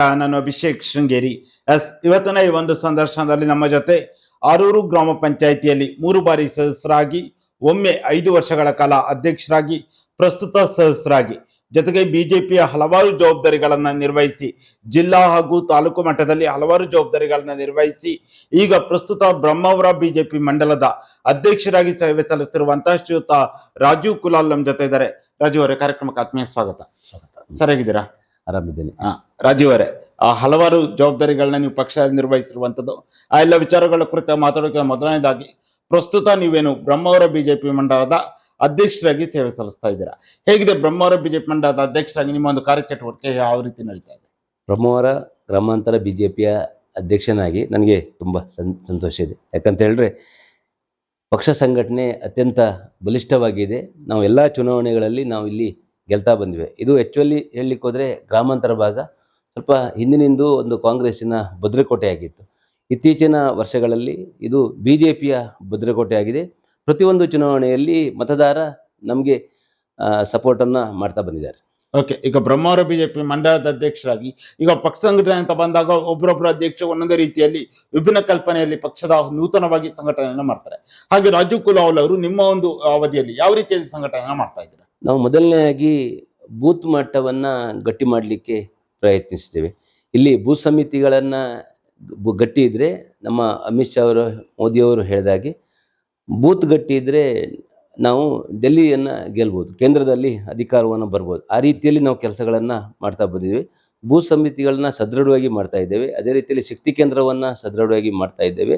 ನಾನು ಅಭಿಷೇಕ್ ಶೃಂಗೇರಿ. ಎಸ್ ಇವತ್ತಿನ ಈ ಒಂದು ಸಂದರ್ಶನದಲ್ಲಿ ನಮ್ಮ ಜೊತೆ ಆರೂರು ಗ್ರಾಮ ಪಂಚಾಯಿತಿಯಲ್ಲಿ ಮೂರು ಬಾರಿ ಸದಸ್ಯರಾಗಿ ಒಮ್ಮೆ ಐದು ವರ್ಷಗಳ ಕಾಲ ಅಧ್ಯಕ್ಷರಾಗಿ ಪ್ರಸ್ತುತ ಸದಸ್ಯರಾಗಿ ಜೊತೆಗೆ ಬಿಜೆಪಿಯ ಹಲವಾರು ಜವಾಬ್ದಾರಿಗಳನ್ನ ನಿರ್ವಹಿಸಿ ಜಿಲ್ಲಾ ಹಾಗೂ ತಾಲೂಕು ಮಟ್ಟದಲ್ಲಿ ಹಲವಾರು ಜವಾಬ್ದಾರಿಗಳನ್ನ ನಿರ್ವಹಿಸಿ ಈಗ ಪ್ರಸ್ತುತ ಬ್ರಹ್ಮಾವರ ಬಿಜೆಪಿ ಮಂಡಲದ ಅಧ್ಯಕ್ಷರಾಗಿ ಸೇವೆ ಸಲ್ಲಿಸುತ್ತಿರುವಂತಹ ಶ್ರೀಯುತ ರಾಜೀವ್ ಕುಲಾಲ್ ನಮ್ಮ ಜೊತೆ ಇದ್ದಾರೆ. ರಾಜೀವ್ ಅವರೇ ಕಾರ್ಯಕ್ರಮಕ್ಕೆ ಆತ್ಮೀಯ ಸ್ವಾಗತ. ಸರಿಯಾಗಿದ್ದೀರಾ? ಆರಾಮಿದ್ದೇನೆ ರಾಜೀವ್ ಅವರೇ ಆ ಹಲವಾರು ಜವಾಬ್ದಾರಿಗಳನ್ನ ನೀವು ಪಕ್ಷ ನಿರ್ವಹಿಸಿರುವಂಥದ್ದು, ಆ ಎಲ್ಲ ವಿಚಾರಗಳ ಕುರಿತ ಮಾತಾಡೋಕೆ ಮೊದಲನೇದಾಗಿ, ಪ್ರಸ್ತುತ ನೀವೇನು ಬ್ರಹ್ಮಾವರ ಬಿಜೆಪಿ ಮಂಡಲದ ಅಧ್ಯಕ್ಷರಾಗಿ ಸೇವೆ ಸಲ್ಲಿಸ್ತಾ ಇದ್ದೀರಾ? ಹೇಗಿದೆ ಬ್ರಹ್ಮಾವರ ಬಿಜೆಪಿ ಮಂಡಲದ ಅಧ್ಯಕ್ಷರಾಗಿ ನಿಮ್ಮ ಒಂದು ಕಾರ್ಯಚಟುವಟಿಕೆ ಯಾವ ರೀತಿ ನಡೀತಾ ಇದೆ? ಬ್ರಹ್ಮವರ ಗ್ರಾಮಾಂತರ ಬಿಜೆಪಿಯ ಅಧ್ಯಕ್ಷನಾಗಿ ನನಗೆ ತುಂಬ ಸಂತೋಷ ಇದೆ. ಯಾಕಂತ ಹೇಳಿದ್ರೆ, ಪಕ್ಷ ಸಂಘಟನೆ ಅತ್ಯಂತ ಬಲಿಷ್ಠವಾಗಿದೆ. ನಾವು ಎಲ್ಲ ಚುನಾವಣೆಗಳಲ್ಲಿ ನಾವು ಇಲ್ಲಿ ಗೆಲ್ತಾ ಬಂದಿವೆ. ಇದು ಆ್ಯಕ್ಚುಲಿ ಹೇಳಲಿಕ್ಕೆ ಹೋದರೆ ಗ್ರಾಮಾಂತರ ಭಾಗ ಸ್ವಲ್ಪ ಹಿಂದಿನಿಂದ ಒಂದು ಕಾಂಗ್ರೆಸ್ಸಿನ ಭದ್ರಕೋಟೆಯಾಗಿತ್ತು. ಇತ್ತೀಚಿನ ವರ್ಷಗಳಲ್ಲಿ ಇದು ಬಿ ಜೆ ಪಿಯ ಭದ್ರಕೋಟೆಯಾಗಿದೆ. ಪ್ರತಿಯೊಂದು ಚುನಾವಣೆಯಲ್ಲಿ ಮತದಾರ ನಮಗೆ ಸಪೋರ್ಟನ್ನು ಮಾಡ್ತಾ ಬಂದಿದ್ದಾರೆ. ಓಕೆ ಈಗ ಬ್ರಹ್ಮಾವರ ಬಿಜೆಪಿ ಮಂಡಲದ ಅಧ್ಯಕ್ಷರಾಗಿ, ಈಗ ಪಕ್ಷ ಸಂಘಟನೆ ಅಂತ ಬಂದಾಗ ಒಬ್ಬರೊಬ್ಬರ ಅಧ್ಯಕ್ಷ ಒಂದೊಂದೇ ರೀತಿಯಲ್ಲಿ ವಿಭಿನ್ನ ಕಲ್ಪನೆಯಲ್ಲಿ ಪಕ್ಷದ ನೂತನವಾಗಿ ಸಂಘಟನೆಯನ್ನು ಮಾಡ್ತಾರೆ. ಹಾಗೆ ರಾಜೀವ್ ಕುಲಾವಲ್ ಅವರು ನಿಮ್ಮ ಒಂದು ಅವಧಿಯಲ್ಲಿ ಯಾವ ರೀತಿಯಲ್ಲಿ ಸಂಘಟನೆಯನ್ನು ಮಾಡ್ತಾ ಇದ್ದೀರಾ ನಾವು ಮೊದಲನೆಯಾಗಿ ಬೂತ್ ಮಟ್ಟವನ್ನು ಗಟ್ಟಿ ಮಾಡಲಿಕ್ಕೆ ಪ್ರಯತ್ನಿಸ್ತೇವೆ ಇಲ್ಲಿ ಭೂ ಸಮಿತಿಗಳನ್ನು ಗಟ್ಟಿ ಇದ್ದರೆ ನಮ್ಮ ಅಮಿತ್ ಶಾ ಅವರು ಮೋದಿಯವರು ಹೇಳಿದಾಗೆ ಬೂತ್ ಗಟ್ಟಿ ಇದ್ದರೆ ನಾವು ಡೆಲ್ಲಿಯನ್ನು ಗೆಲ್ಬೋದು, ಕೇಂದ್ರದಲ್ಲಿ ಅಧಿಕಾರವನ್ನು ಬರ್ಬೋದು. ಆ ರೀತಿಯಲ್ಲಿ ನಾವು ಕೆಲಸಗಳನ್ನು ಮಾಡ್ತಾ ಬಂದಿದ್ದೇವೆ. ಭೂ ಸಮಿತಿಗಳನ್ನ ಸದೃಢವಾಗಿ ಮಾಡ್ತಾ ಇದ್ದೇವೆ. ಅದೇ ರೀತಿಯಲ್ಲಿ ಶಕ್ತಿ ಕೇಂದ್ರವನ್ನು ಸದೃಢವಾಗಿ ಮಾಡ್ತಾ ಇದ್ದೇವೆ.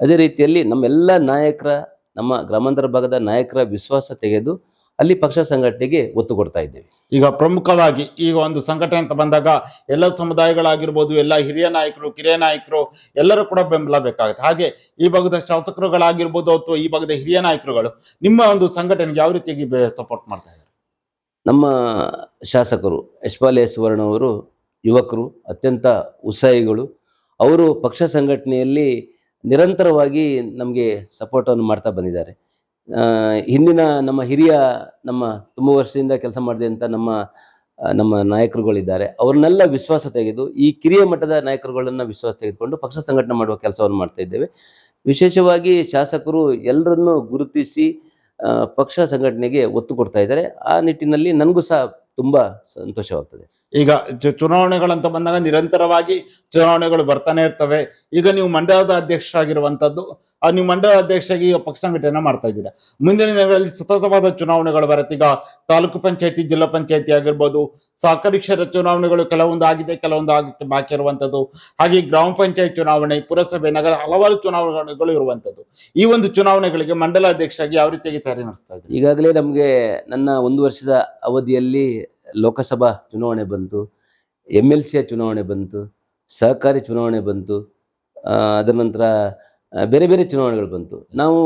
ಅದೇ ರೀತಿಯಲ್ಲಿ ನಮ್ಮೆಲ್ಲ ನಾಯಕರ, ನಮ್ಮ ಗ್ರಾಮಾಂತರ ಭಾಗದ ನಾಯಕರ ವಿಶ್ವಾಸ ತೆಗೆದು ಅಲ್ಲಿ ಪಕ್ಷ ಸಂಘಟನೆಗೆ ಒತ್ತು ಕೊಡ್ತಾ ಇದ್ದೇವೆ. ಈಗ ಪ್ರಮುಖವಾಗಿ ಈಗ ಒಂದು ಸಂಘಟನೆ ಅಂತ ಬಂದಾಗ ಎಲ್ಲ ಸಮುದಾಯಗಳಾಗಿರ್ಬೋದು ಎಲ್ಲ ಹಿರಿಯ ನಾಯಕರು ಕಿರಿಯ ನಾಯಕರು ಎಲ್ಲರೂ ಕೂಡ ಬೆಂಬಲ ಬೇಕಾಗುತ್ತೆ ಹಾಗೆ ಈ ಭಾಗದ ಶಾಸಕರುಗಳಾಗಿರ್ಬೋದು ಅಥವಾ ಈ ಭಾಗದ ಹಿರಿಯ ನಾಯಕರುಗಳು ನಿಮ್ಮ ಒಂದು ಸಂಘಟನೆಗೆ ಯಾವ ರೀತಿಯಾಗಿ ಸಪೋರ್ಟ್ ಮಾಡ್ತಾ ಇದ್ದಾರೆ? ನಮ್ಮ ಶಾಸಕರು ಯಶ್ಪಾಲ್ ವರ್ಣ ಅವರು ಯುವಕರು ಅತ್ಯಂತ ಉತ್ಸಾಹಿಗಳು ಅವರು ಪಕ್ಷ ಸಂಘಟನೆಯಲ್ಲಿ ನಿರಂತರವಾಗಿ ನಮಗೆ ಸಪೋರ್ಟನ್ನು ಮಾಡ್ತಾ ಬಂದಿದ್ದಾರೆ. ಹಿಂದಿನ ನಮ್ಮ ಹಿರಿಯ ನಮ್ಮ ತುಂಬ ವರ್ಷದಿಂದ ಕೆಲಸ ಮಾಡಿದಂಥ ನಮ್ಮ ನಮ್ಮ ನಾಯಕರುಗಳಿದ್ದಾರೆ. ಅವ್ರನ್ನೆಲ್ಲ ವಿಶ್ವಾಸ ತೆಗೆದು, ಈ ಕಿರಿಯ ಮಟ್ಟದ ನಾಯಕರುಗಳನ್ನು ವಿಶ್ವಾಸ ತೆಗೆದುಕೊಂಡು ಪಕ್ಷ ಸಂಘಟನೆ ಮಾಡುವ ಕೆಲಸವನ್ನು ಮಾಡ್ತಾ ಇದ್ದೇವೆ. ವಿಶೇಷವಾಗಿ ಶಾಸಕರು ಎಲ್ಲರನ್ನೂ ಗುರುತಿಸಿ ಪಕ್ಷ ಸಂಘಟನೆಗೆ ಒತ್ತು ಕೊಡ್ತಾ ಇದ್ದಾರೆ. ಆ ನಿಟ್ಟಿನಲ್ಲಿ ನನಗೂ ಸಹ ತುಂಬ ಸಂತೋಷವಾಗ್ತದೆ. ಈಗ ಚುನಾವಣೆಗಳಂತ ಬಂದಾಗ ನಿರಂತರವಾಗಿ ಚುನಾವಣೆಗಳು ಬರ್ತಾನೆ ಇರ್ತವೆ. ಈಗ ನೀವು ಮಂಡಲದ ಅಧ್ಯಕ್ಷರಾಗಿರುವಂತದ್ದು, ಆ ನೀವು ಮಂಡಲ ಅಧ್ಯಕ್ಷರಾಗಿ ಪಕ್ಷ ಸಂಘಟನೆ ಮಾಡ್ತಾ ಇದ್ದೀರಾ. ಮುಂದಿನ ದಿನಗಳಲ್ಲಿ ಸತತವಾದ ಚುನಾವಣೆಗಳು ಬರುತ್ತೆ. ಈಗ ತಾಲೂಕು ಪಂಚಾಯತಿ, ಜಿಲ್ಲಾ ಪಂಚಾಯತಿ ಆಗಿರ್ಬೋದು, ಸಹಕಾರಿ ಕ್ಷೇತ್ರ ಚುನಾವಣೆಗಳು ಕೆಲವೊಂದು ಆಗಿದೆ ಕೆಲವೊಂದು ಆಗಕ್ಕೆ ಬಾಕಿ ಇರುವಂಥದ್ದು ಹಾಗೆ ಗ್ರಾಮ ಪಂಚಾಯತ್ ಚುನಾವಣೆ, ಪುರಸಭೆ, ನಗರ ಹಲವಾರು ಚುನಾವಣೆಗಳು ಇರುವಂತದ್ದು. ಈ ಒಂದು ಚುನಾವಣೆಗಳಿಗೆ ಮಂಡಲ ಅಧ್ಯಕ್ಷರಾಗಿ ಯಾವ ರೀತಿಯಾಗಿ ತಯಾರಿ ನಡೆಸ್ತಾ ಇದ್ದಾರೆ? ಈಗಾಗಲೇ ನಮಗೆ ನನ್ನ ಒಂದು ವರ್ಷದ ಅವಧಿಯಲ್ಲಿ ಲೋಕಸಭಾ ಚುನಾವಣೆ ಬಂತು ಎಂ ಎಲ್ ಸಿಯ ಚುನಾವಣೆ ಬಂತು, ಸಹಕಾರಿ ಚುನಾವಣೆ ಬಂತು ಅದರ ನಂತರ ಬೇರೆ ಬೇರೆ ಚುನಾವಣೆಗಳು ಬಂತು. ನಾವು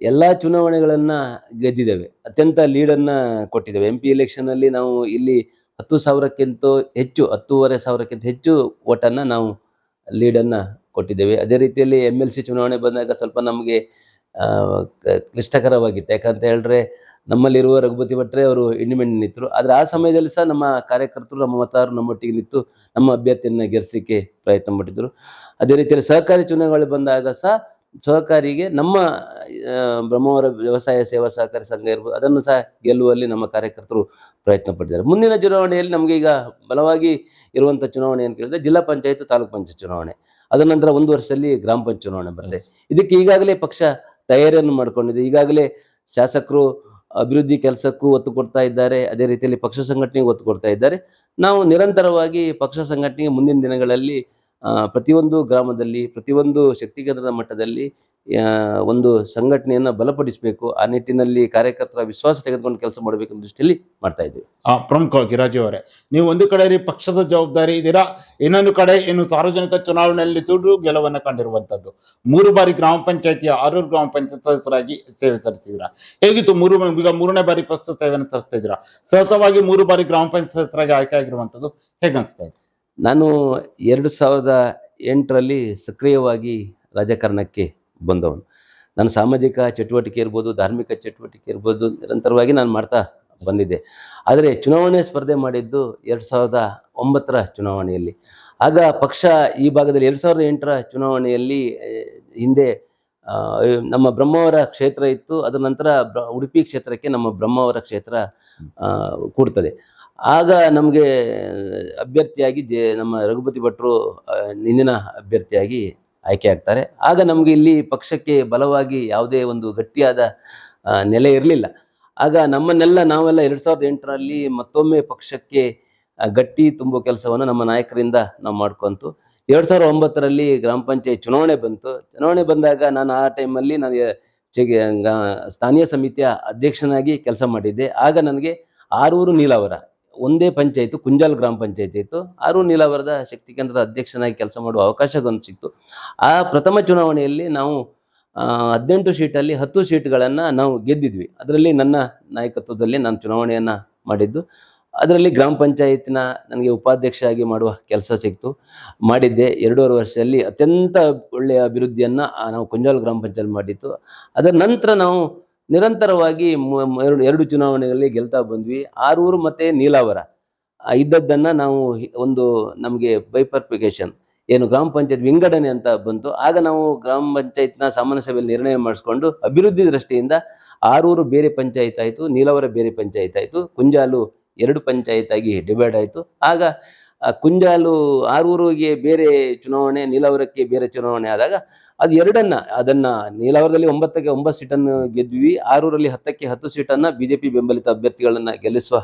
ಎಲ್ಲ ಚುನಾವಣೆಗಳನ್ನು ಗೆದ್ದಿದ್ದೇವೆ. ಅತ್ಯಂತ ಲೀಡನ್ನು ಕೊಟ್ಟಿದ್ದೇವೆ. ಎಂ ಪಿ ಎಲೆಕ್ಷನಲ್ಲಿ ನಾವು ಇಲ್ಲಿ ಹತ್ತು ಸಾವಿರಕ್ಕಿಂತ ಹೆಚ್ಚು, ಹತ್ತೂವರೆ ಸಾವಿರಕ್ಕಿಂತ ಹೆಚ್ಚು ಓಟನ್ನು ನಾವು ಲೀಡನ್ನು ಕೊಟ್ಟಿದ್ದೇವೆ. ಅದೇ ರೀತಿಯಲ್ಲಿ ಎಂ ಎಲ್ ಸಿ ಚುನಾವಣೆ ಬಂದಾಗ ಸ್ವಲ್ಪ ನಮಗೆ ಕ್ಲಿಷ್ಟಕರವಾಗಿತ್ತು. ಯಾಕಂತ ಹೇಳಿದ್ರೆ ನಮ್ಮಲ್ಲಿರುವ ರಘುಪತಿ ಭಟ್ರೆ ಅವರು ಇಂಡಿಪೆಂಡೆಂಟ್ ನಿಂತರು. ಆದರೆ ಆ ಸಮಯದಲ್ಲಿ ಸಹ ನಮ್ಮ ಕಾರ್ಯಕರ್ತರು, ನಮ್ಮ ಮತದಾರರು ನಮ್ಮೊಟ್ಟಿಗೆ ನಿಂತು ನಮ್ಮ ಅಭ್ಯರ್ಥಿಯನ್ನು ಗೆಲ್ಲಿಸಲಿಕ್ಕೆ ಪ್ರಯತ್ನ ಪಟ್ಟಿದ್ದರು ಅದೇ ರೀತಿಯಲ್ಲಿ ಸಹಕಾರಿ ಚುನಾವಣೆಗಳು ಬಂದಾಗ ಸಹ ಸಹಕಾರಿಗೆ ನಮ್ಮ ಬ್ರಹ್ಮವರ ಬ್ರಹ್ಮಾವರ ವ್ಯವಸಾಯ ಸೇವಾ ಸಹಕಾರಿ ಸಂಘ ಇರ್ಬೋದು, ಅದನ್ನು ಸಹ ಗೆಲ್ಲುವಲ್ಲಿ ನಮ್ಮ ಕಾರ್ಯಕರ್ತರು ಪ್ರಯತ್ನ ಪಟ್ಟಿದ್ದಾರೆ. ಮುಂದಿನ ಚುನಾವಣೆಯಲ್ಲಿ ನಮಗೆ ಈಗ ಬಲವಾಗಿ ಇರುವಂಥ ಚುನಾವಣೆ ಅಂತ ಕೇಳಿದ್ರೆ ಜಿಲ್ಲಾ ಪಂಚಾಯತ್, ತಾಲೂಕು ಪಂಚಾಯತ್ ಚುನಾವಣೆ. ಅದರ ನಂತರ ಒಂದು ವರ್ಷದಲ್ಲಿ ಗ್ರಾಮ ಪಂಚಾಯತ್ ಚುನಾವಣೆ ಬರಲಿದೆ ಇದಕ್ಕೆ ಈಗಾಗಲೇ ಪಕ್ಷ ತಯಾರಿಯನ್ನು ಮಾಡಿಕೊಂಡಿದೆ. ಈಗಾಗಲೇ ಶಾಸಕರು ಅಭಿವೃದ್ಧಿ ಕೆಲಸಕ್ಕೂ ಒತ್ತು ಕೊಡ್ತಾ ಇದ್ದಾರೆ. ಅದೇ ರೀತಿಯಲ್ಲಿ ಪಕ್ಷ ಸಂಘಟನೆಗೆ ಒತ್ತು ಕೊಡ್ತಾ ಇದ್ದಾರೆ. ನಾವು ನಿರಂತರವಾಗಿ ಪಕ್ಷ ಸಂಘಟನೆಗೆ ಮುಂದಿನ ದಿನಗಳಲ್ಲಿ ಪ್ರತಿಯೊಂದು ಗ್ರಾಮದಲ್ಲಿ, ಪ್ರತಿಯೊಂದು ಶಕ್ತಿ ಕೇಂದ್ರದ ಮಟ್ಟದಲ್ಲಿ ಒಂದು ಸಂಘಟನೆಯನ್ನು ಬಲಪಡಿಸಬೇಕು ಆ ನಿಟ್ಟಿನಲ್ಲಿ ಕಾರ್ಯಕರ್ತರ ವಿಶ್ವಾಸ ತೆಗೆದುಕೊಂಡು ಕೆಲಸ ಮಾಡಬೇಕು ದೃಷ್ಟಿಯಲ್ಲಿ ಮಾಡ್ತಾ ಇದ್ದೀವಿ ಆ ಪ್ರಮುಖವಾಗಿ ರಾಜೀವ್ ಅವರೇ ನೀವು ಒಂದು ಕಡೆ ರೀ ಪಕ್ಷದ ಜವಾಬ್ದಾರಿ ಇದ್ದೀರಾ? ಇನ್ನೊಂದು ಕಡೆ ಏನು ಸಾರ್ವಜನಿಕ ಚುನಾವಣೆಯಲ್ಲಿ ದುಡ್ಡು ಗೆಲುವನ್ನು ಕಂಡಿರುವಂತದ್ದು ಮೂರು ಬಾರಿ ಗ್ರಾಮ ಪಂಚಾಯತಿಯ ಆರೂರು ಗ್ರಾಮ ಪಂಚಾಯತ್ ಸದಸ್ಯರಾಗಿ ಸೇವೆ ಸಲ್ಲಿಸಿದ್ದೀರಾ? ಹೇಗಿತ್ತು ಮೂರು ಈಗ ಮೂರನೇ ಬಾರಿ ಪ್ರಸ್ತುತ ಸೇವೆಯನ್ನು ತರಿಸ್ತಾ ಇದ್ದೀರಾ ಸತತವಾಗಿ ಮೂರು ಬಾರಿ ಗ್ರಾಮ ಪಂಚಾಯತ್ ಸದಸ್ಯರಾಗಿ ಆಯ್ಕೆ ಆಗಿರುವಂಥದ್ದು ಹೇಗೆ ಅನಿಸ್ತಾ ಇದೆ? ನಾನು ಎರಡು ಸಾವಿರದ ಎಂಟರಲ್ಲಿ ಸಕ್ರಿಯವಾಗಿ ರಾಜಕಾರಣಕ್ಕೆ ಬಂದವನು. ನಾನು ಸಾಮಾಜಿಕ ಚಟುವಟಿಕೆ ಇರ್ಬೋದು, ಧಾರ್ಮಿಕ ಚಟುವಟಿಕೆ ಇರ್ಬೋದು, ನಿರಂತರವಾಗಿ ನಾನು ಮಾಡ್ತಾ ಬಂದಿದ್ದೆ. ಆದರೆ ಚುನಾವಣೆ ಸ್ಪರ್ಧೆ ಮಾಡಿದ್ದು ಎರಡು ಸಾವಿರದ ಒಂಬತ್ತರ ಚುನಾವಣೆಯಲ್ಲಿ. ಆಗ ಪಕ್ಷ ಈ ಭಾಗದಲ್ಲಿ ಎರಡು ಸಾವಿರದ ಎಂಟರ ಚುನಾವಣೆಯಲ್ಲಿ ಹಿಂದೆ ನಮ್ಮ ಬ್ರಹ್ಮಾವರ ಕ್ಷೇತ್ರ ಇತ್ತು, ಅದರ ನಂತರ ಉಡುಪಿ ಕ್ಷೇತ್ರಕ್ಕೆ ನಮ್ಮ ಬ್ರಹ್ಮಾವರ ಕ್ಷೇತ್ರ ಕೂಡ್ತದೆ. ಆಗ ನಮಗೆ ಅಭ್ಯರ್ಥಿಯಾಗಿ ಜೆ, ನಮ್ಮ ರಘುಪತಿ ಭಟ್ರು ಹಿಂದಿನ ಅಭ್ಯರ್ಥಿಯಾಗಿ ಆಯ್ಕೆ ಆಗ್ತಾರೆ. ಆಗ ನಮಗೆ ಇಲ್ಲಿ ಪಕ್ಷಕ್ಕೆ ಬಲವಾಗಿ ಯಾವುದೇ ಒಂದು ಗಟ್ಟಿಯಾದ ನೆಲೆ ಇರಲಿಲ್ಲ. ಆಗ ನಮ್ಮನ್ನೆಲ್ಲ ನಾವೆಲ್ಲ ಎರಡು ಸಾವಿರದ ಎಂಟರಲ್ಲಿ ಮತ್ತೊಮ್ಮೆ ಪಕ್ಷಕ್ಕೆ ಗಟ್ಟಿ ತುಂಬೋ ಕೆಲಸವನ್ನು ನಮ್ಮ ನಾಯಕರಿಂದ ನಾವು ಮಾಡ್ಕೊಂತು. ಎರಡು ಸಾವಿರದ ಒಂಬತ್ತರಲ್ಲಿ ಗ್ರಾಮ ಪಂಚಾಯತ್ ಚುನಾವಣೆ ಬಂತು. ಚುನಾವಣೆ ಬಂದಾಗ ನಾನು ಆ ಟೈಮಲ್ಲಿ ನನಗೆ ಸ್ಥಾನೀಯ ಸಮಿತಿಯ ಅಧ್ಯಕ್ಷನಾಗಿ ಕೆಲಸ ಮಾಡಿದ್ದೆ. ಆಗ ನನಗೆ ಆರೂರು ನೀಲಾವರ. ಒಂದೇ ಪಂಚಾಯಿತು, ಕುಂಜಾಲ್ ಗ್ರಾಮ ಪಂಚಾಯತಿ ಇತ್ತು. ಆರು ನೀಲಾವರದ ಶಕ್ತಿ ಕೇಂದ್ರದ ಅಧ್ಯಕ್ಷನಾಗಿ ಕೆಲಸ ಮಾಡುವ ಅವಕಾಶ ಒಂದು ಸಿಕ್ತು. ಆ ಪ್ರಥಮ ಚುನಾವಣೆಯಲ್ಲಿ ನಾವು ಹದಿನೆಂಟು ಸೀಟಲ್ಲಿ ಹತ್ತು ಸೀಟ್ಗಳನ್ನು ನಾವು ಗೆದ್ದಿದ್ವಿ. ಅದರಲ್ಲಿ ನನ್ನ ನಾಯಕತ್ವದಲ್ಲಿ ನಾನು ಚುನಾವಣೆಯನ್ನು ಮಾಡಿದ್ದು. ಅದರಲ್ಲಿ ಗ್ರಾಮ ಪಂಚಾಯತ್ನ ನನಗೆ ಉಪಾಧ್ಯಕ್ಷ ಆಗಿ ಮಾಡುವ ಕೆಲಸ ಸಿಕ್ತು. ಮಾಡಿದ್ದೆ. ಎರಡೂವರೆ ವರ್ಷದಲ್ಲಿ ಅತ್ಯಂತ ಒಳ್ಳೆಯ ಅಭಿವೃದ್ಧಿಯನ್ನು ನಾವು ಕುಂಜಾಲ್ ಗ್ರಾಮ ಪಂಚಾಯತ್ ಮಾಡಿತ್ತು. ಅದರ ನಂತರ ನಾವು ನಿರಂತರವಾಗಿ ಎರಡು ಎರಡು ಚುನಾವಣೆಗಳಲ್ಲಿ ಗೆಲ್ತಾ ಬಂದ್ವಿ. ಆರೂರು ಮತ್ತು ನೀಲಾವರ. ಇದ್ದದ್ದನ್ನು ನಾವು ಒಂದು ನಮಗೆ ಬೈಪರ್ಫಿಕೇಶನ್ ಏನು ಗ್ರಾಮ ಪಂಚಾಯತ್ ವಿಂಗಡಣೆ ಅಂತ ಬಂತು. ಆಗ ನಾವು ಗ್ರಾಮ ಪಂಚಾಯತ್ನ ಸಾಮಾನ್ಯ ಸಭೆಯಲ್ಲಿ ನಿರ್ಣಯ ಮಾಡಿಸ್ಕೊಂಡು ಅಭಿವೃದ್ಧಿ ದೃಷ್ಟಿಯಿಂದ ಆರೂರು ಬೇರೆ ಪಂಚಾಯತ್ ಆಯಿತು, ನೀಲಾವರ ಬೇರೆ ಪಂಚಾಯತ್ ಆಯಿತು, ಕುಂಜಾಲು ಎರಡು ಪಂಚಾಯತ್ ಆಗಿ ಡಿವೈಡ್ ಆಯಿತು. ಆಗ ಕುಂಜಾಲು ಆರೂರಿಗೆ ಬೇರೆ ಚುನಾವಣೆ, ನೀಲಾವರಕ್ಕೆ ಬೇರೆ ಚುನಾವಣೆ ಆದಾಗ ಅದು ಎರಡನ್ನ, ಅದನ್ನ ನೀಲಾವರದಲ್ಲಿ ಒಂಬತ್ತಕ್ಕೆ ಒಂಬತ್ತು ಸೀಟನ್ನು ಗೆದ್ವಿ, ಆರೂರಲ್ಲಿ ಹತ್ತಕ್ಕೆ ಹತ್ತು ಸೀಟನ್ನ ಬಿಜೆಪಿ ಬೆಂಬಲಿತ ಅಭ್ಯರ್ಥಿಗಳನ್ನು ಗೆಲ್ಲಿಸುವ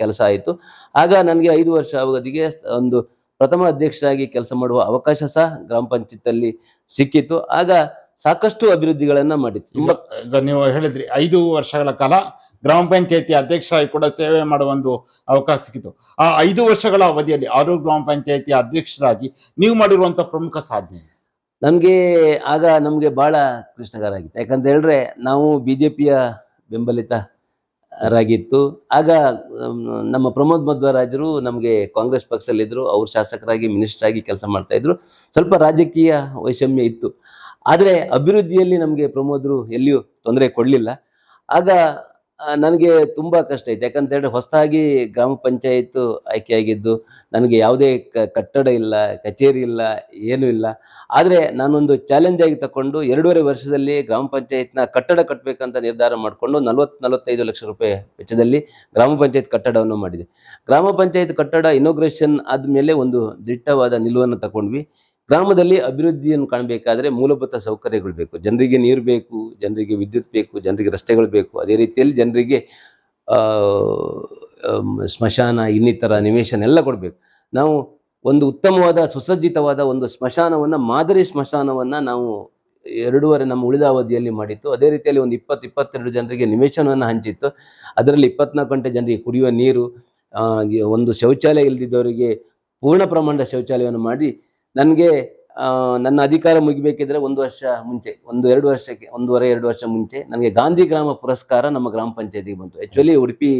ಕೆಲಸ ಆಯಿತು. ಆಗ ನನಗೆ ಐದು ವರ್ಷ ಅವಧಿಗೆ ಒಂದು ಪ್ರಥಮ ಅಧ್ಯಕ್ಷರಾಗಿ ಕೆಲಸ ಮಾಡುವ ಅವಕಾಶ ಸಹ ಗ್ರಾಮ ಪಂಚಾಯತ್ ಸಿಕ್ಕಿತ್ತು. ಆಗ ಸಾಕಷ್ಟು ಅಭಿವೃದ್ಧಿಗಳನ್ನ ಮಾಡಿತ್ತು. ತುಂಬಾ ನೀವು ಹೇಳಿದ್ರಿ, ಐದು ವರ್ಷಗಳ ಕಾಲ ಗ್ರಾಮ ಪಂಚಾಯತಿ ಅಧ್ಯಕ್ಷರಾಗಿ ಕೂಡ ಸೇವೆ ಮಾಡುವ ಒಂದು ಅವಕಾಶ ಸಿಕ್ಕಿತು ಆ ಐದು ವರ್ಷಗಳ ಅವಧಿಯಲ್ಲಿ ಆರು ಗ್ರಾಮ ಪಂಚಾಯತಿ ಅಧ್ಯಕ್ಷರಾಗಿ ನೀವು ಮಾಡಿರುವಂತಹ ಪ್ರಮುಖ ಸಾಧನೆ ನಮಗೆ ಆಗ ನಮಗೆ ಭಾಳ ಕೃಷ್ಣಗಾರ ಆಗಿತ್ತು ಯಾಕಂತ ಹೇಳಿದ್ರೆ ನಾವು ಬಿ ಜೆ ಪಿಯ ಬೆಂಬಲಿತರಾಗಿತ್ತು ಆಗ ನಮ್ಮ ಪ್ರಮೋದ್ ಮಧ್ವರಾಜರು ನಮಗೆ ಕಾಂಗ್ರೆಸ್ ಪಕ್ಷದಲ್ಲಿದ್ದರು ಅವರು ಶಾಸಕರಾಗಿ, ಮಿನಿಸ್ಟರ್ ಆಗಿ ಕೆಲಸ ಮಾಡ್ತಾ ಇದ್ರು. ಸ್ವಲ್ಪ ರಾಜಕೀಯ ವೈಷಮ್ಯ ಇತ್ತು. ಆದರೆ ಅಭಿವೃದ್ಧಿಯಲ್ಲಿ ನಮಗೆ ಪ್ರಮೋದ್ರು ಎಲ್ಲಿಯೂ ತೊಂದರೆ ಕೊಡಲಿಲ್ಲ. ಆಗ ನನಗೆ ತುಂಬ ಕಷ್ಟ ಇತ್ತು ಯಾಕಂತ ಹೇಳಿದ್ರೆ ಹೊಸದಾಗಿ ಗ್ರಾಮ ಪಂಚಾಯತ್ ಆಯ್ಕೆಯಾಗಿದ್ದು ನನಗೆ ಯಾವುದೇ ಕಟ್ಟಡ ಇಲ್ಲ, ಕಚೇರಿ ಇಲ್ಲ, ಏನೂ ಇಲ್ಲ. ಆದರೆ ನಾನೊಂದು ಚಾಲೆಂಜ್ ಆಗಿ ತಕೊಂಡು ಎರಡೂವರೆ ವರ್ಷದಲ್ಲಿ ಗ್ರಾಮ ಪಂಚಾಯತ್ನ ಕಟ್ಟಡ ಕಟ್ಟಬೇಕಂತ ನಿರ್ಧಾರ ಮಾಡಿಕೊಂಡು ನಲವತ್ತು, ನಲವತ್ತೈದು ಲಕ್ಷ ರೂಪಾಯಿ ವೆಚ್ಚದಲ್ಲಿ ಗ್ರಾಮ ಪಂಚಾಯತ್ ಕಟ್ಟಡವನ್ನು ಮಾಡಿದೆ. ಗ್ರಾಮ ಪಂಚಾಯತ್ ಕಟ್ಟಡ ಇನೋಗ್ರೇಷನ್ ಆದಮೇಲೆ ಒಂದು ದಿಟ್ಟವಾದ ನಿಲುವನ್ನು ತಗೊಂಡ್ವಿ. ಗ್ರಾಮದಲ್ಲಿ ಅಭಿವೃದ್ಧಿಯನ್ನು ಕಾಣಬೇಕಾದ್ರೆ ಮೂಲಭೂತ ಸೌಕರ್ಯಗಳು ಬೇಕು. ಜನರಿಗೆ ನೀರು ಬೇಕು, ಜನರಿಗೆ ವಿದ್ಯುತ್ ಬೇಕು, ಜನರಿಗೆ ರಸ್ತೆಗಳು ಬೇಕು. ಅದೇ ರೀತಿಯಲ್ಲಿ ಜನರಿಗೆ ಸ್ಮಶಾನ, ಇನ್ನಿತರ ನಿವೇಶನ ಎಲ್ಲ ಕೊಡಬೇಕು. ನಾವು ಒಂದು ಉತ್ತಮವಾದ, ಸುಸಜ್ಜಿತವಾದ ಒಂದು ಸ್ಮಶಾನವನ್ನು, ಮಾದರಿ ಸ್ಮಶಾನವನ್ನು ನಾವು ಎರಡೂವರೆ ನಮ್ಮ ಉಳಿದ ಅವಧಿಯಲ್ಲಿ ಮಾಡಿತ್ತು. ಅದೇ ರೀತಿಯಲ್ಲಿ ಒಂದು ಇಪ್ಪತ್ತು, ಇಪ್ಪತ್ತೆರಡು ಜನರಿಗೆ ನಿವೇಶನವನ್ನು ಹಂಚಿತ್ತು. ಅದರಲ್ಲಿ ಇಪ್ಪತ್ನಾಲ್ಕು ಗಂಟೆ ಜನರಿಗೆ ಕುಡಿಯುವ ನೀರು ಒಂದು ಶೌಚಾಲಯ ಇಲ್ಲದಿದ್ದವರಿಗೆ ಪೂರ್ಣ ಪ್ರಮಾಣದ ಶೌಚಾಲಯವನ್ನು ಮಾಡಿ ನನಗೆ ನನ್ನ ಅಧಿಕಾರ ಮುಗಿಬೇಕಿದ್ರೆ ಒಂದು ವರ್ಷ ಮುಂಚೆ, ಒಂದು ಎರಡು ವರ್ಷಕ್ಕೆ, ಒಂದೂವರೆ, ಎರಡು ವರ್ಷ ಮುಂಚೆ ನನಗೆ ಗಾಂಧಿ ಗ್ರಾಮ ಪುರಸ್ಕಾರ ನಮ್ಮ ಗ್ರಾಮ ಪಂಚಾಯತಿಗೆ ಬಂತು. ಆ್ಯಕ್ಚುಲಿ ಉಡುಪಿ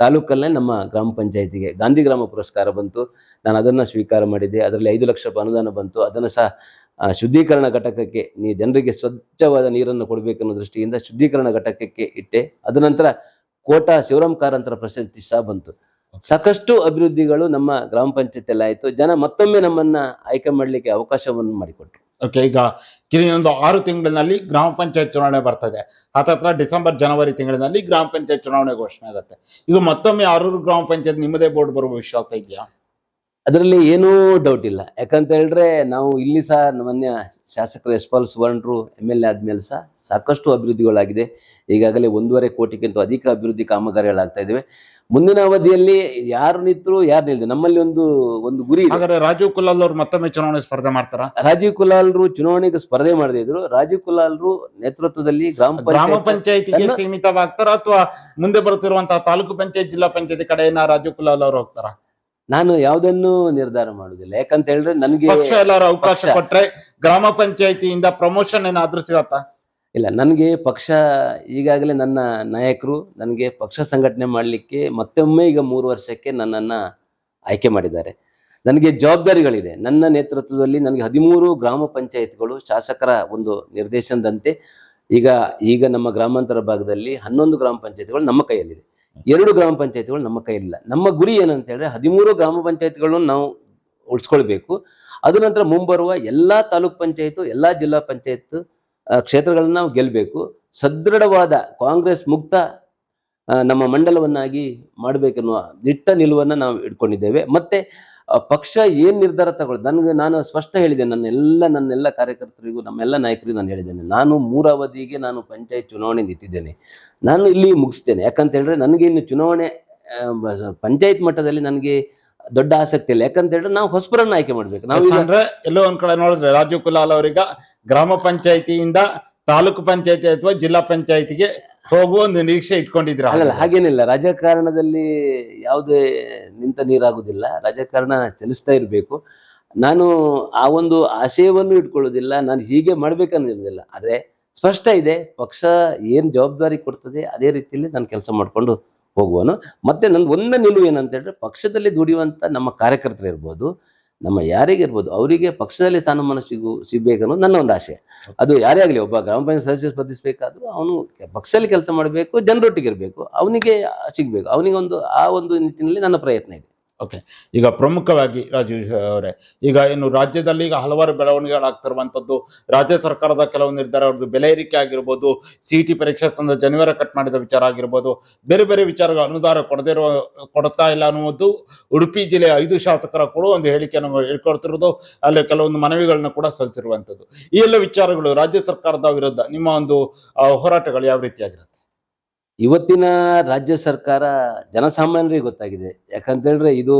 ತಾಲೂಕಲ್ಲೇ ನಮ್ಮ ಗ್ರಾಮ ಪಂಚಾಯತಿಗೆ ಗಾಂಧಿ ಗ್ರಾಮ ಪುರಸ್ಕಾರ ಬಂತು. ನಾನು ಅದನ್ನು ಸ್ವೀಕಾರ ಮಾಡಿದ್ದೆ. ಅದರಲ್ಲಿ ಐದು ಲಕ್ಷ ರೂಪಾಯಿ ಅನುದಾನ ಬಂತು. ಅದನ್ನು ಸಹ ಶುದ್ಧೀಕರಣ ಘಟಕಕ್ಕೆ ನೀ, ಜನರಿಗೆ ಸ್ವಚ್ಛವಾದ ನೀರನ್ನು ಕೊಡಬೇಕನ್ನೋ ದೃಷ್ಟಿಯಿಂದ ಶುದ್ಧೀಕರಣ ಘಟಕಕ್ಕೆ ಇಟ್ಟೆ. ಅದ ನಂತರ ಕೋಟಾ ಶಿವರಾಮ್ ಕಾರಂತರ ಪ್ರಶಸ್ತಿ ಸಹ ಬಂತು. ಸಾಕಷ್ಟು ಅಭಿವೃದ್ಧಿಗಳು ನಮ್ಮ ಗ್ರಾಮ ಪಂಚಾಯತಿಯಲ್ಲಿ ಆಯಿತು. ಜನ ಮತ್ತೊಮ್ಮೆ ನಮ್ಮನ್ನ ಆಯ್ಕೆ ಮಾಡ್ಲಿಕ್ಕೆ ಅವಕಾಶವನ್ನು ಮಾಡಿಕೊಟ್ರು. ಓಕೆ ಈಗ ಒಂದು ಆರು ತಿಂಗಳಿನಲ್ಲಿ ಗ್ರಾಮ ಪಂಚಾಯತ್ ಚುನಾವಣೆ ಬರ್ತದೆ. ಹತ್ತತ್ರ ಡಿಸೆಂಬರ್ ಜನವರಿ ತಿಂಗಳಿನಲ್ಲಿ ಗ್ರಾಮ ಪಂಚಾಯತ್ ಚುನಾವಣೆ ಘೋಷಣೆ ಆಗುತ್ತೆ. ಈಗ ಮತ್ತೊಮ್ಮೆ ಆರೂರು ಗ್ರಾಮ ಪಂಚಾಯತ್ ನಿಮ್ಮದೇ ಬೋರ್ಡ್ ಬರುವ ವಿಶ್ವಾಸ ಇದೆಯಾ? ಅದರಲ್ಲಿ ಏನೂ ಡೌಟ್ ಇಲ್ಲ. ಯಾಕಂತ ಹೇಳಿದ್ರೆ ನಾವು ಇಲ್ಲಿ ಸಹ ಮಾನ್ಯ ಶಾಸಕರು ಯಶ್ಪಾಲ್ ಸುವರ್ಣರು ಎಂ ಎಲ್ ಎ ಆದ್ಮೇಲೆ ಸಹ ಸಾಕಷ್ಟು ಅಭಿವೃದ್ಧಿಗಳಾಗಿದೆ. ಈಗಾಗಲೇ ಒಂದೂವರೆ ಕೋಟಿಗಿಂತ ಅಧಿಕ ಅಭಿವೃದ್ಧಿ ಕಾಮಗಾರಿಗಳಾಗ್ತಾ ಇದ್ದಾವೆ ಮುಂದಿನ ಅವಧಿಯಲ್ಲಿ ಯಾರು ನಿಂತರು ಯಾರು ನಿಲ್ದು ನಮ್ಮಲ್ಲಿ ಒಂದು ಒಂದು ಗುರಿ ಇದೆ. ಹಾಗಾದ್ರೆ ರಾಜೀವ್ ಕುಲಾಲ್ ಅವರು ಮತ್ತೊಮ್ಮೆ ಚುನಾವಣೆ ಸ್ಪರ್ಧೆ ಮಾಡ್ತಾರಾ? ರಾಜೀವ್ ಕುಲಾಲ್ರು ಚುನಾವಣೆಗೆ ಸ್ಪರ್ಧೆ ಮಾಡದೇ ಇದ್ರು. ರಾಜೀವ್ ಕುಲಾಲ್ರು ನೇತೃತ್ವದಲ್ಲಿ ಗ್ರಾಮ ಗ್ರಾಮ ಪಂಚಾಯತ್ ಪಂಚಾಯತಿಗೆ ತನ್ನ- ಸೀಮಿತವಾಗ್ತಾರ ಅಥವಾ ಮುಂದೆ ಬರುತ್ತಿರುವಂತಹ ತಾಲೂಕು ಪಂಚಾಯತ್ ಜಿಲ್ಲಾ ಪಂಚಾಯತಿ ಕಡೆಯನ್ನ ರಾಜೀವ್ ಕುಲಾಲ್ ಅವರು ಹೋಗ್ತಾರ? ನಾನು ಯಾವುದನ್ನು ನಿರ್ಧಾರ ಮಾಡುದಿಲ್ಲ ಯಾಕಂತ ಹೇಳಿದ್ರೆ ನನಗೆ ಪಕ್ಷ ಎಲ್ಲಾರು ಅವಕಾಶ ಪಕ್ಷ. ಕೊಟ್ರೆ ಗ್ರಾಮ ಪಂಚಾಯತಿಯಿಂದ ಪ್ರಮೋಷನ್ ಏನಾದ್ರೂ ಸಿಗತ್ತಾ? ಇಲ್ಲ, ನನಗೆ ಪಕ್ಷ, ಈಗಾಗಲೇ ನನ್ನ ನಾಯಕರು ನನಗೆ ಪಕ್ಷ ಸಂಘಟನೆ ಮಾಡಲಿಕ್ಕೆ ಮತ್ತೊಮ್ಮೆ ಈಗ ಮೂರು ವರ್ಷಕ್ಕೆ ನನ್ನನ್ನು ಆಯ್ಕೆ ಮಾಡಿದ್ದಾರೆ. ನನಗೆ ಜವಾಬ್ದಾರಿಗಳಿದೆ. ನನ್ನ ನೇತೃತ್ವದಲ್ಲಿ ನನಗೆ ಹದಿಮೂರು ಗ್ರಾಮ ಪಂಚಾಯತ್ಗಳು ಶಾಸಕರ ಒಂದು ನಿರ್ದೇಶನದಂತೆ ಈಗ ಈಗ ನಮ್ಮ ಗ್ರಾಮಾಂತರ ಭಾಗದಲ್ಲಿ ಹನ್ನೊಂದು ಗ್ರಾಮ ಪಂಚಾಯತ್ಗಳು ನಮ್ಮ ಕೈಯಲ್ಲಿದೆ. ಎರಡು ಗ್ರಾಮ ಪಂಚಾಯತ್ಗಳು ನಮ್ಮ ಕೈಯಲ್ಲಿಲ್ಲ. ನಮ್ಮ ಗುರಿ ಏನಂತ ಹೇಳಿದ್ರೆ ಹದಿಮೂರು ಗ್ರಾಮ ಪಂಚಾಯತ್ಗಳನ್ನು ನಾವು ಉಳಿಸ್ಕೊಳ್ಬೇಕು. ಅದ ನಂತರ ಮುಂಬರುವ ಎಲ್ಲ ತಾಲೂಕ್ ಪಂಚಾಯತ್ ಎಲ್ಲ ಜಿಲ್ಲಾ ಪಂಚಾಯತ್ ಕ್ಷೇತ್ರಗಳನ್ನ ನಾವು ಗೆಲ್ಲಬೇಕು ಸದೃಢವಾದ ಕಾಂಗ್ರೆಸ್ ಮುಕ್ತ ನಮ್ಮ ಮಂಡಲವನ್ನಾಗಿ ಮಾಡಬೇಕೆನ್ನುವ ದಿಟ್ಟ ನಿಲುವನ್ನ ನಾವು ಇಟ್ಕೊಂಡಿದ್ದೇವೆ. ಮತ್ತೆ ಪಕ್ಷ ಏನು ನಿರ್ಧಾರ ತಗೊಳ್ಳೋದು ನನಗೆ ನಾನು ಸ್ಪಷ್ಟ ಹೇಳಿದ್ದೇನೆ, ನನ್ನ ಎಲ್ಲ ನನ್ನೆಲ್ಲ ಕಾರ್ಯಕರ್ತರಿಗೂ, ನಮ್ಮೆಲ್ಲ ನಾಯಕರಿಗೂ ನಾನು ಹೇಳಿದ್ದೇನೆ. ನಾನು ಮೂರಾವಧಿಗೆ ನಾನು ಪಂಚಾಯತ್ ಚುನಾವಣೆ ನಿಂತಿದ್ದೇನೆ. ನಾನು ಇಲ್ಲಿ ಮುಗಿಸ್ತೇನೆ. ಯಾಕಂತ ಹೇಳಿದ್ರೆ ನನಗೆ ಇನ್ನು ಚುನಾವಣೆ ಪಂಚಾಯತ್ ಮಟ್ಟದಲ್ಲಿ ನನಗೆ ದೊಡ್ಡ ಆಸಕ್ತಿ ಇಲ್ಲ. ಯಾಕಂತ ಹೇಳಿದ್ರೆ ನಾವು ಹೊಸಬರನ್ನು ಆಯ್ಕೆ ಮಾಡ್ಬೇಕು. ನಾವು ಎಲ್ಲೋ ಒಂದ್ ಕಡೆ ನೋಡಿದ್ರೆ ರಾಜೀವ್ ಕುಲಾಲ್ ಅವರೀಗ ಗ್ರಾಮ ಪಂಚಾಯತಿಯಿಂದ ತಾಲೂಕು ಪಂಚಾಯತಿ ಅಥವಾ ಜಿಲ್ಲಾ ಪಂಚಾಯತಿಗೆ ಹೋಗುವ ಒಂದು ನಿರೀಕ್ಷೆ ಇಟ್ಕೊಂಡಿದ್ರ ಅಲ್ಲ ಹಾಗೇನಿಲ್ಲ. ರಾಜಕಾರಣದಲ್ಲಿ ಯಾವುದೇ ನಿಂತ ನೀರಾಗುದಿಲ್ಲ ರಾಜಕಾರಣ ಚಲಿಸ್ತಾ ಇರಬೇಕು. ನಾನು ಆ ಒಂದು ಆಶಯವನ್ನು ಇಟ್ಕೊಳ್ಳೋದಿಲ್ಲ. ನಾನು ಹೀಗೆ ಮಾಡ್ಬೇಕನ್ನೋದಿಲ್ಲ ಆದ್ರೆ ಸ್ಪಷ್ಟ ಇದೆ, ಪಕ್ಷ ಏನ್ ಜವಾಬ್ದಾರಿ ಕೊಡ್ತದೆ ಅದೇ ರೀತಿಯಲ್ಲಿ ನಾನು ಕೆಲಸ ಮಾಡಿಕೊಂಡು ಹೋಗುವನು. ಮತ್ತೆ ನನ್ನ ಒಂದೇ ನಿಲುವು ಏನಂತ ಹೇಳಿದ್ರೆ, ಪಕ್ಷದಲ್ಲಿ ದುಡಿಯುವಂತ ನಮ್ಮ ಕಾರ್ಯಕರ್ತರು ಇರ್ಬೋದು ನಮ್ಮ ಯಾರಿಗಿರ್ಬೋದು, ಅವರಿಗೆ ಪಕ್ಷದಲ್ಲಿ ಸ್ಥಾನಮಾನ ಸಿಗು ಸಿಗಬೇಕನ್ನೋದು ನನ್ನ ಒಂದು ಆಸೆ. ಅದು ಯಾರೇ ಆಗಲಿ ಒಬ್ಬ ಗ್ರಾಮ ಪಂಚಾಯತ್ ಸದಸ್ಯ ಸ್ಪರ್ಧಿಸಬೇಕಾದ್ರೂ ಅವನು ಪಕ್ಷದಲ್ಲಿ ಕೆಲಸ ಮಾಡಬೇಕು, ಜನರೊಟ್ಟಿಗಿರಬೇಕು, ಅವನಿಗೆ ಸಿಗಬೇಕು ಅವನಿಗೆ ಒಂದು ಆ ಒಂದು ನಿಟ್ಟಿನಲ್ಲಿ ನನ್ನ ಪ್ರಯತ್ನ ಇದೆ. ಈಗ ಪ್ರಮುಖವಾಗಿ ರಾಜೀವ್ ಅವರೇ, ಈಗ ಏನು ರಾಜ್ಯದಲ್ಲಿ ಈಗ ಹಲವಾರು ಬೆಳವಣಿಗೆಗಳಾಗ್ತಿರುವಂಥದ್ದು, ರಾಜ್ಯ ಸರ್ಕಾರದ ಕೆಲವು ನಿರ್ಧಾರ, ಅವ್ರದ್ದು ಬೆಲೆ ಏರಿಕೆ ಆಗಿರ್ಬೋದು ಸಿ ಟಿ ಪರೀಕ್ಷೆ ತಂದ ಜನಿವಾರ ಕಟ್ ಮಾಡಿದ ವಿಚಾರ ಆಗಿರ್ಬೋದು, ಬೇರೆ ಬೇರೆ ವಿಚಾರಗಳು ಅನುದಾನ ಕೊಡದೇ ಕೊಡ್ತಾ ಇಲ್ಲ ಅನ್ನುವುದು ಉಡುಪಿ ಜಿಲ್ಲೆಯ ಐದು ಶಾಸಕರ ಕೂಡ ಒಂದು ಹೇಳಿಕೆಯನ್ನು ಹೇಳ್ಕೊಡ್ತಿರೋದು, ಅಲ್ಲಿ ಕೆಲವೊಂದು ಮನವಿಗಳನ್ನ ಕೂಡ ಸಲ್ಲಿಸಿರುವಂಥದ್ದು. ಈ ಎಲ್ಲ ವಿಚಾರಗಳು ರಾಜ್ಯ ಸರ್ಕಾರದ ವಿರುದ್ಧ ನಿಮ್ಮ ಒಂದು ಹೋರಾಟಗಳು ಯಾವ ರೀತಿಯಾಗಿರುತ್ತೆ? ಇವತ್ತಿನ ರಾಜ್ಯ ಸರ್ಕಾರ ಜನಸಾಮಾನ್ಯರಿಗೆ ಗೊತ್ತಾಗಿದೆ. ಯಾಕಂತ ಹೇಳಿದ್ರೆ ಇದು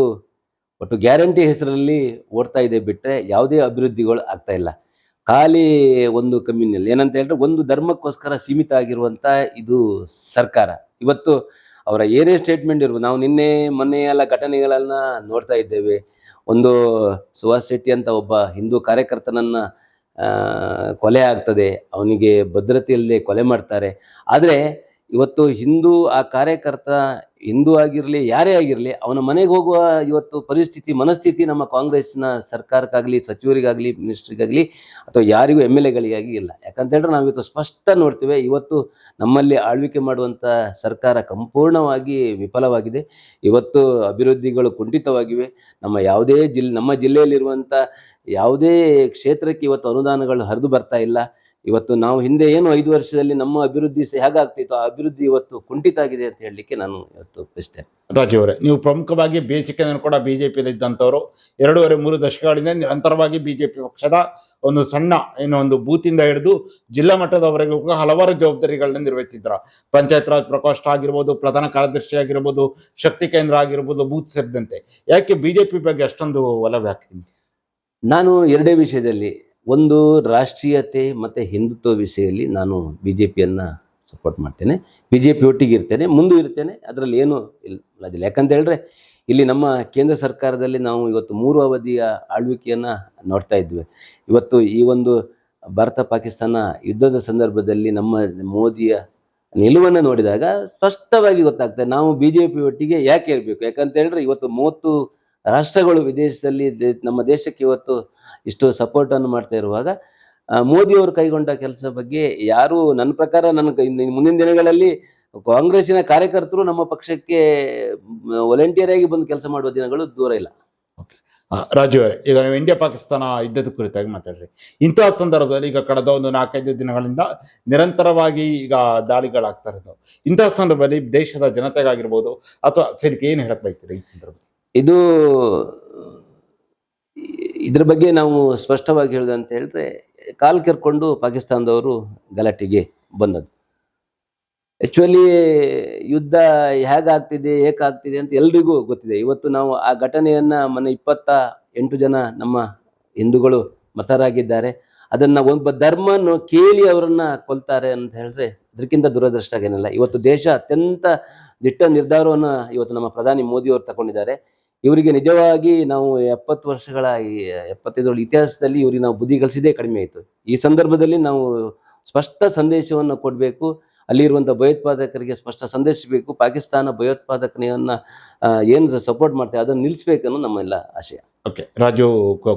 ಒಟ್ಟು ಗ್ಯಾರಂಟಿ ಹೆಸರಲ್ಲಿ ಓಡ್ತಾ ಇದೆ ಬಿಟ್ಟರೆ ಯಾವುದೇ ಅಭಿವೃದ್ಧಿಗಳು ಆಗ್ತಾ ಇಲ್ಲ. ಖಾಲಿ ಒಂದು ಕಮ್ಯುನಿಯಲ್ಲಿ ಏನಂತ ಹೇಳಿದ್ರೆ ಒಂದು ಧರ್ಮಕ್ಕೋಸ್ಕರ ಸೀಮಿತ ಆಗಿರುವಂಥ ಇದು ಸರ್ಕಾರ. ಇವತ್ತು ಅವರ ಏನೇ ಸ್ಟೇಟ್ಮೆಂಟ್ ಇರ್ಬೋದು, ನಾವು ನಿನ್ನೆ ಮೊನ್ನೆ ಎಲ್ಲ ಘಟನೆಗಳನ್ನ ನೋಡ್ತಾ ಇದ್ದೇವೆ. ಒಂದು ಸುಹಾಸ್ ಶೆಟ್ಟಿ ಅಂತ ಒಬ್ಬ ಹಿಂದೂ ಕಾರ್ಯಕರ್ತನನ್ನ ಕೊಲೆ ಆಗ್ತದೆ. ಅವನಿಗೆ ಭದ್ರತೆಯಲ್ಲೇ ಕೊಲೆ ಮಾಡ್ತಾರೆ. ಆದರೆ ಇವತ್ತು ಹಿಂದೂ, ಆ ಕಾರ್ಯಕರ್ತ ಹಿಂದೂ ಆಗಿರಲಿ, ಯಾರೇ ಆಗಿರಲಿ, ಅವನ ಮನೆಗೆ ಹೋಗುವ ಇವತ್ತು ಪರಿಸ್ಥಿತಿ, ಮನಸ್ಥಿತಿ ನಮ್ಮ ಕಾಂಗ್ರೆಸ್ನ ಸರ್ಕಾರಕ್ಕಾಗಲಿ, ಸಚಿವರಿಗಾಗಲಿ, ಮಿನಿಸ್ಟ್ರಿಗಾಗಲಿ ಅಥವಾ ಯಾರಿಗೂ ಎಂ ಎಲ್ ಎಗಳಿಗಾಗಿ ಇಲ್ಲ. ಯಾಕಂತ ಹೇಳಿದ್ರೆ ನಾವು ಇವತ್ತು ಸ್ಪಷ್ಟ ನೋಡ್ತೇವೆ, ಇವತ್ತು ನಮ್ಮಲ್ಲಿ ಆಳ್ವಿಕೆ ಮಾಡುವಂಥ ಸರ್ಕಾರ ಸಂಪೂರ್ಣವಾಗಿ ವಿಫಲವಾಗಿದೆ. ಇವತ್ತು ಅಭಿವೃದ್ಧಿಗಳು ಕುಂಠಿತವಾಗಿವೆ. ನಮ್ಮ ಯಾವುದೇ ಜಿಲ್ಲೆ ನಮ್ಮ ಜಿಲ್ಲೆಯಲ್ಲಿರುವಂಥ ಯಾವುದೇ ಕ್ಷೇತ್ರಕ್ಕೆ ಇವತ್ತು ಅನುದಾನಗಳು ಹರಿದು ಬರ್ತಾ ಇಲ್ಲ. ಇವತ್ತು ನಾವು ಹಿಂದೆ ಏನು ಐದು ವರ್ಷದಲ್ಲಿ ನಮ್ಮ ಅಭಿವೃದ್ಧಿ ಹೇಗಾಗ್ತಿತ್ತು ಆ ಅಭಿವೃದ್ಧಿ ಇವತ್ತು ಕುಂಠಿತ ಆಗಿದೆ ಅಂತ ಹೇಳಲಿಕ್ಕೆ ನಾನು ಇವತ್ತು ಬಯಸ್ತೇನೆ ರಾಜೀವ್ ಅವರೇ ನೀವು ಪ್ರಮುಖವಾಗಿ ಬೇಸಿಕನ್ನು ಕೂಡ ಬಿ ಜೆ ಪಿಯಲ್ಲಿ ಇದ್ದಂಥವ್ರು ಎರಡೂವರೆ ಮೂರು ದಶಕಗಳಿಂದ ನಿರಂತರವಾಗಿ ಪಿ ಪಕ್ಷದ ಒಂದು ಸಣ್ಣ ಏನೋ ಒಂದು ಬೂತಿಂದ ಹಿಡಿದು ಜಿಲ್ಲಾ ಮಟ್ಟದವರೆಗೂ ಕೂಡ ಹಲವಾರು ಜವಾಬ್ದಾರಿಗಳನ್ನ ನಿರ್ವಹಿಸಿದ್ರು. ಪಂಚಾಯತ್ ರಾಜ್ ಪ್ರಕೋಷ್ಠ ಆಗಿರ್ಬೋದು ಪ್ರಧಾನ ಕಾರ್ಯದರ್ಶಿ ಆಗಿರ್ಬೋದು ಶಕ್ತಿ ಕೇಂದ್ರ ಆಗಿರ್ಬೋದು ಬೂತ್ ಸೇರಿದಂತೆ. ಯಾಕೆ ಬಿಜೆಪಿ ಬಗ್ಗೆ ಅಷ್ಟೊಂದು ಒಲವು ಹಾಕ್ತೀನಿ ನಾನು ಎರಡೇ ವಿಷಯದಲ್ಲಿ ಒಂದು ರಾಷ್ಟ್ರೀಯತೆ ಮತ್ತು ಹಿಂದುತ್ವ ವಿಷಯದಲ್ಲಿ ನಾನು ಬಿ ಜೆ ಪಿಯನ್ನು ಸಪೋರ್ಟ್ ಮಾಡ್ತೇನೆ. ಬಿ ಜೆ ಪಿ ಒಟ್ಟಿಗೆ ಇರ್ತೇನೆ, ಮುಂದೂ ಇರ್ತೇನೆ, ಅದರಲ್ಲಿ ಏನೂ ಇಲ್ಲ ಯಾಕಂತ ಹೇಳಿದ್ರೆ, ಇಲ್ಲಿ ನಮ್ಮ ಕೇಂದ್ರ ಸರ್ಕಾರದಲ್ಲಿ ನಾವು ಇವತ್ತು ಮೂರು ಅವಧಿಯ ಆಳ್ವಿಕೆಯನ್ನು ನೋಡ್ತಾ ಇದ್ವಿ. ಇವತ್ತು ಈ ಒಂದು ಭಾರತ ಪಾಕಿಸ್ತಾನ ಯುದ್ಧದ ಸಂದರ್ಭದಲ್ಲಿ ನಮ್ಮ ಮೋದಿಯ ನಿಲುವನ್ನು ನೋಡಿದಾಗ ಸ್ಪಷ್ಟವಾಗಿ ಗೊತ್ತಾಗ್ತದೆ, ನಾವು ಬಿ ಜೆ ಪಿ ಒಟ್ಟಿಗೆ ಯಾಕೆ ಇರಬೇಕು? ಯಾಕಂತ ಹೇಳಿದ್ರೆ, ಇವತ್ತು ಮೂವತ್ತು ರಾಷ್ಟ್ರಗಳು ವಿದೇಶದಲ್ಲಿ ನಮ್ಮ ದೇಶಕ್ಕೆ ಇವತ್ತು ಇಷ್ಟು ಸಪೋರ್ಟನ್ನು ಮಾಡ್ತಾ ಇರುವಾಗ ಮೋದಿಯವರು ಕೈಗೊಂಡ ಕೆಲಸ ಬಗ್ಗೆ ಯಾರು ನನ್ನ ಪ್ರಕಾರ ನನ್ನ ಮುಂದಿನ ದಿನಗಳಲ್ಲಿ ಕಾಂಗ್ರೆಸ್ಸಿನ ಕಾರ್ಯಕರ್ತರು ನಮ್ಮ ಪಕ್ಷಕ್ಕೆ ವಾಲಂಟಿಯರ್ ಆಗಿ ಬಂದು ಕೆಲಸ ಮಾಡುವ ದಿನಗಳು ದೂರ ಇಲ್ಲ. ರಾಜು ಈಗ ನೀವು ಇಂಡಿಯಾ ಪಾಕಿಸ್ತಾನ ಯುದ್ಧದ ಕುರಿತಾಗಿ ಮಾತಾಡ್ರಿ. ಇಂತಹ ಸಂದರ್ಭದಲ್ಲಿ ಈಗ ಕಳೆದ ಒಂದು ನಾಲ್ಕೈದು ದಿನಗಳಿಂದ ನಿರಂತರವಾಗಿ ಈಗ ದಾಳಿಗಳಾಗ್ತಾ ಇರೋದು. ಇಂತಹ ಸಂದರ್ಭದಲ್ಲಿ ದೇಶದ ಜನತೆಗಾಗಿರ್ಬೋದು ಅಥವಾ ಸೇರಿಕೆ ಏನು ಹೇಳಕ್ ಬೈತೀರಿ ಈ ಸಂದರ್ಭ ಇದು ಇದ್ರ ಬಗ್ಗೆ ನಾವು ಸ್ಪಷ್ಟವಾಗಿ ಹೇಳುದಂತ ಹೇಳಿದ್ರೆ, ಕಾಲು ಕೆರ್ಕೊಂಡು ಪಾಕಿಸ್ತಾನದವರು ಗಲಾಟೆಗೆ ಬಂದದ್ದು. ಆ್ಯಕ್ಚುಲಿ ಯುದ್ಧ ಹೇಗಾಗ್ತಿದೆ ಏಕಾಗ್ತಿದೆ ಅಂತ ಎಲ್ರಿಗೂ ಗೊತ್ತಿದೆ. ಇವತ್ತು ನಾವು ಆ ಘಟನೆಯನ್ನ ಮೊನ್ನೆ ಇಪ್ಪತ್ತ ಎಂಟು ಜನ ನಮ್ಮ ಹಿಂದೂಗಳು ಮತರಾಗಿದ್ದಾರೆ. ಅದನ್ನ ಒಬ್ಬ ಧರ್ಮನ ಕೇಳಿ ಅವರನ್ನ ಕೊಲ್ತಾರೆ ಅಂತ ಹೇಳಿದ್ರೆ, ಅದಕ್ಕಿಂತ ದುರದೃಷ್ಟ ಏನಿಲ್ಲ ಇವತ್ತು ದೇಶ ಅತ್ಯಂತ ದಿಟ್ಟ ನಿರ್ಧಾರವನ್ನು ಇವತ್ತು ನಮ್ಮ ಪ್ರಧಾನಿ ಮೋದಿ ಅವರು ತಗೊಂಡಿದ್ದಾರೆ. ಇವರಿಗೆ ನಿಜವಾಗಿ ನಾವು ಎಪ್ಪತ್ತು ವರ್ಷಗಳ ಈ ಎಪ್ಪತ್ತೈದು ವರ್ಷ ಇತಿಹಾಸದಲ್ಲಿ ಇವರಿಗೆ ನಾವು ಬುದ್ಧಿ ಕಲಿಸಿದೇ ಕಡಿಮೆ ಆಯಿತು. ಈ ಸಂದರ್ಭದಲ್ಲಿ ನಾವು ಸ್ಪಷ್ಟ ಸಂದೇಶವನ್ನು ಕೊಡಬೇಕು. ಅಲ್ಲಿರುವಂಥ ಭಯೋತ್ಪಾದಕರಿಗೆ ಸ್ಪಷ್ಟ ಸಂದೇಶ ಬೇಕು ಪಾಕಿಸ್ತಾನ ಭಯೋತ್ಪಾದಕನೆಯನ್ನು ಏನು ಸಪೋರ್ಟ್ ಮಾಡ್ತಾರೆ ಅದನ್ನು ನಿಲ್ಲಿಸ್ಬೇಕನ್ನೋ ನಮ್ಮೆಲ್ಲ ಆಶಯ. ಓಕೆ. ರಾಜು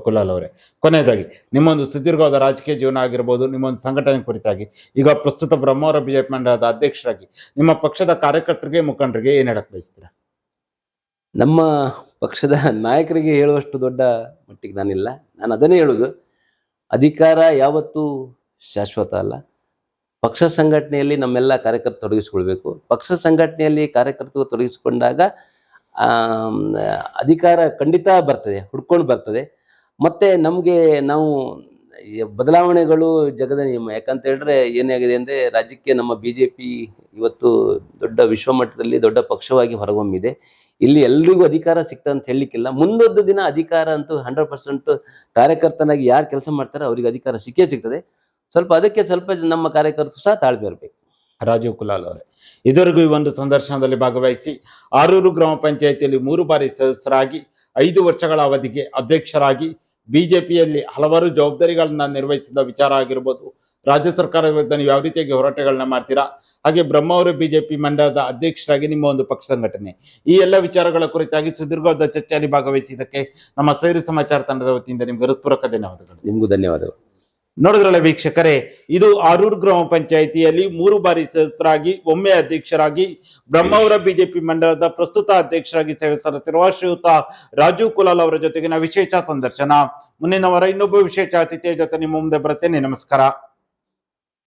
ಕುಲಾಲ್ ಅವರೇ. ಕೊನೆಯದಾಗಿ, ನಿಮ್ಮೊಂದು ಸುದೀರ್ಘವಾದ ರಾಜಕೀಯ ಜೀವನ ಆಗಿರ್ಬೋದು, ನಿಮ್ಮೊಂದು ಸಂಘಟನೆ ಕುರಿತಾಗಿ. ಈಗ ಪ್ರಸ್ತುತ ಬ್ರಹ್ಮಾವರ ಬಿಜೆಪಿ ಮಂಡಲದ ಅಧ್ಯಕ್ಷರಾಗಿ, ನಿಮ್ಮ ಪಕ್ಷದ ಕಾರ್ಯಕರ್ತರಿಗೆ, ಮುಖಂಡರಿಗೆ ಏನು ಹೇಳಕ್ಕೆ ಬಯಸ್ತೀರಾ? ನಮ್ಮ ಪಕ್ಷದ ನಾಯಕರಿಗೆ ಹೇಳುವಷ್ಟು ದೊಡ್ಡ ಮಟ್ಟಿಗೆ ನಾನಿಲ್ಲ. ನಾನು ಅದನ್ನೇ ಹೇಳುದು. ಅಧಿಕಾರ ಯಾವತ್ತೂ ಶಾಶ್ವತ ಅಲ್ಲ. ಪಕ್ಷ ಸಂಘಟನೆಯಲ್ಲಿ ನಮ್ಮೆಲ್ಲ ಕಾರ್ಯಕರ್ತರು ತೊಡಗಿಸ್ಕೊಳ್ಬೇಕು. ಪಕ್ಷ ಸಂಘಟನೆಯಲ್ಲಿ ಕಾರ್ಯಕರ್ತರು ತೊಡಗಿಸಿಕೊಂಡಾಗ ಅಧಿಕಾರ ಖಂಡಿತ ಬರ್ತದೆ, ಹುಡ್ಕೊಂಡು ಬರ್ತದೆ. ಮತ್ತೆ ನಮಗೆ ನಾವು ಬದಲಾವಣೆಗಳು ಜಗದ ನಿಯಮ. ಯಾಕಂತ ಹೇಳಿದ್ರೆ ಏನಾಗಿದೆ ಅಂದ್ರೆ ರಾಜ್ಯಕ್ಕೆ ನಮ್ಮ ಬಿ ಇವತ್ತು ದೊಡ್ಡ ವಿಶ್ವಮಟ್ಟದಲ್ಲಿ ದೊಡ್ಡ ಪಕ್ಷವಾಗಿ ಹೊರಹೊಮ್ಮಿದೆ. ಇಲ್ಲಿ ಎಲ್ರಿಗೂ ಅಧಿಕಾರ ಸಿಗ್ತದೆ ಅಂತ ಹೇಳಲಿಕ್ಕಿಲ್ಲ. ಮುಂದೊಂದು ದಿನ ಅಧಿಕಾರ ಅಂತೂ ಹಂಡ್ರೆಡ್ ಪರ್ಸೆಂಟ್ ಕಾರ್ಯಕರ್ತನಾಗಿ ಯಾರು ಕೆಲಸ ಮಾಡ್ತಾರೆ ಅವರಿಗೆ ಅಧಿಕಾರ ಸಿಕ್ಕೇ ಸಿಗ್ತದೆ. ಸ್ವಲ್ಪ ಅದಕ್ಕೆ ಸ್ವಲ್ಪ ನಮ್ಮ ಕಾರ್ಯಕರ್ತರು ಸಹ ತಾಳ್ಮೆ ಇರಬೇಕು ರಾಜೀವ್ ಕುಲಾಲ್ ಅವರೇ, ಇದುವರೆಗೂ ಈ ಒಂದು ಸಂದರ್ಶನದಲ್ಲಿ ಭಾಗವಹಿಸಿ ಆರೂರು ಗ್ರಾಮ ಪಂಚಾಯಿತಿಯಲ್ಲಿ ಮೂರು ಬಾರಿ ಸದಸ್ಯರಾಗಿ, ಐದು ವರ್ಷಗಳ ಅವಧಿಗೆ ಅಧ್ಯಕ್ಷರಾಗಿ, ಬಿಜೆಪಿಯಲ್ಲಿ ಹಲವಾರು ಜವಾಬ್ದಾರಿಗಳನ್ನು ನಿರ್ವಹಿಸಿದ ವಿಚಾರ ಆಗಿರ್ಬೋದು. ರಾಜ್ಯ ಸರ್ಕಾರದ ವಿರುದ್ಧ ನೀವು ಯಾವ ರೀತಿಯಾಗಿ ಹೋರಾಟಗಳನ್ನ ಮಾಡ್ತೀರಾ? ಹಾಗೆ ಬ್ರಹ್ಮಾವರ ಬಿಜೆಪಿ ಮಂಡಲದ ಅಧ್ಯಕ್ಷರಾಗಿ ನಿಮ್ಮ ಒಂದು ಪಕ್ಷ ಸಂಘಟನೆ. ಈ ಎಲ್ಲ ವಿಚಾರಗಳ ಕುರಿತಾಗಿ ಸುದೀರ್ಘವಾದ ಚರ್ಚೆಯಲ್ಲಿ ಭಾಗವಹಿಸಿದ್ದಕ್ಕೆ ನಮ್ಮ ಸೈರು ಸಮಾಚಾರ ತಂಡದ ವತಿಯಿಂದ ನಿಮ್ಗೆ ಹೃತ್ಪೂರ್ವಕ ಧನ್ಯವಾದಗಳು. ನಿಮಗೂ ಧನ್ಯವಾದಗಳು. ನೋಡಿದ್ರಲ್ಲ ವೀಕ್ಷಕರೇ ಇದು ಆರೂರು ಗ್ರಾಮ ಪಂಚಾಯಿತಿಯಲ್ಲಿ ಮೂರು ಬಾರಿ ಸದಸ್ಯರಾಗಿ ಒಮ್ಮೆ ಅಧ್ಯಕ್ಷರಾಗಿ ಬ್ರಹ್ಮಾವರ ಬಿಜೆಪಿ ಮಂಡಲದ ಪ್ರಸ್ತುತ ಅಧ್ಯಕ್ಷರಾಗಿ ಸೇವೆ ಸಲ್ಲಿಸಿರುವ ಶ್ರೀಯುತ ರಾಜೀವ್ ಕುಲಾಲ್ ಅವರ ಜೊತೆಗಿನ ವಿಶೇಷ ಸಂದರ್ಶನ. ಮುಂದಿನ ವಾರ ಇನ್ನೊಬ್ಬ ವಿಶೇಷ ಅತಿಥಿಯ ಜೊತೆ ನಿಮ್ಮ ಮುಂದೆ ಬರುತ್ತೇನೆ. ನಮಸ್ಕಾರ.